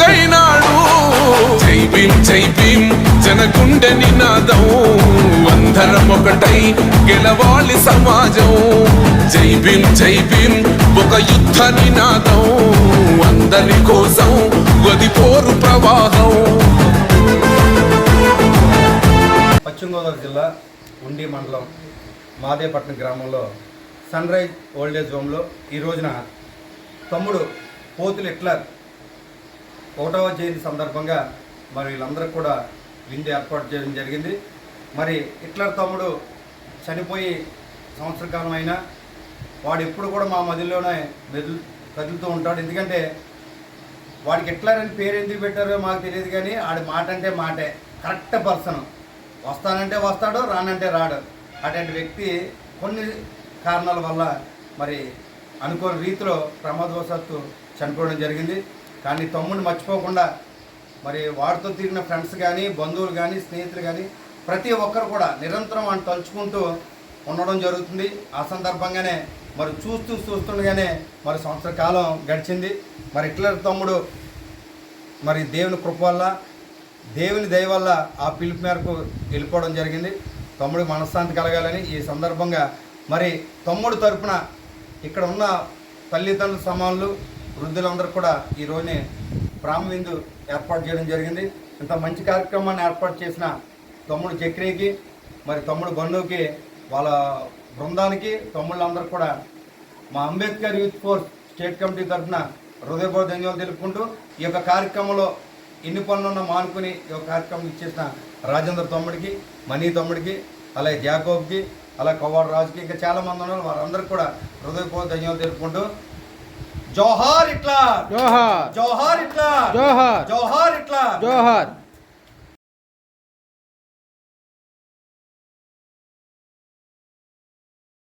వెలుగైనాడు జై భీమ్ జై నినాదం. అందరం ఒకటై గెలవాలి సమాజం. జై భీమ్ జై ఒక యుద్ధ నినాదం. అందరి కోసం గది పోరు ప్రవాహం. పశ్చిమ గోదావరి జిల్లా ఉండి మండలం మాదేపట్నం గ్రామంలో సన్ రైజ్ ఓల్డేజ్ హోమ్లో ఈ రోజున తమ్ముడు పోతులు ఎట్లా ఒకటవ జయంతి సందర్భంగా మరి వీళ్ళందరికీ కూడా విందు ఏర్పాటు చేయడం జరిగింది. మరి హిట్లర్ తమ్ముడు చనిపోయి సంవత్సర కాలం అయినా వాడు ఎప్పుడు కూడా మా మదిలోనే మెదులు కదులుతూ ఉంటాడు. ఎందుకంటే వాడికి హిట్లర్ అని పేరు ఎందుకు పెట్టారో మాకు తెలియదు కానీ ఆడి మాట అంటే మాటే. Correct person. వస్తానంటే వస్తాడు రానంటే రాడు. అటువంటి వ్యక్తి కొన్ని కారణాల వల్ల మరి అనుకోని రీతిలో ప్రమాదవశాత్తు చనిపోవడం జరిగింది. కానీ తమ్ముడిని మర్చిపోకుండా మరి వాడితో తిరిగిన ఫ్రెండ్స్ కానీ బంధువులు కానీ స్నేహితులు కానీ ప్రతి ఒక్కరు కూడా నిరంతరం వాడిని తలుచుకుంటూ ఉండడం జరుగుతుంది. ఆ సందర్భంగానే మరి చూస్తూ చూస్తుండగానే మరి సంవత్సర కాలం గడిచింది. మరి హిట్లర్ తమ్ముడు మరి దేవుని కృప వల్ల దేవుని దయ వల్ల ఆ పిలుపు మేరకు వెళ్ళిపోవడం జరిగింది. తమ్ముడు మనశ్శాంతి కలగాలని ఈ సందర్భంగా మరి తమ్ముడు తరపున ఇక్కడ ఉన్న తల్లిదండ్రుల సమానులు వృద్ధులందరూ కూడా ఈ రోజుని ప్రామవిందు ఏర్పాటు చేయడం జరిగింది. ఇంత మంచి కార్యక్రమాన్ని ఏర్పాటు చేసిన తమ్ముడు చక్రికి మరి తమ్ముడు బంధువుకి వాళ్ళ బృందానికి తమ్ముళ్ళందరూ కూడా మా Ambedkar youth force state committee తరఫున హృదయపూర్వ ధన్యవాదాలు తెలుపుకుంటూ ఈ యొక్క కార్యక్రమంలో ఇన్ని పనులున్న మానుకుని ఈ యొక్క కార్యక్రమం ఇచ్చేసిన రాజేంద్ర తమ్ముడికి మనీ తమ్ముడికి అలాగే జాకోబ్కి అలాగే కొవ్వాడు రాజుకి ఇంకా చాలామంది ఉన్నారు. వారందరికీ కూడా హృదయపూర్వ ధన్యవాదాలు తెలుపుకుంటూ జోహార్ ఇట్లా జోహార్. జోహార్ ఇట్లా జోహార్. జోహార్ ఇట్లా జోహార్.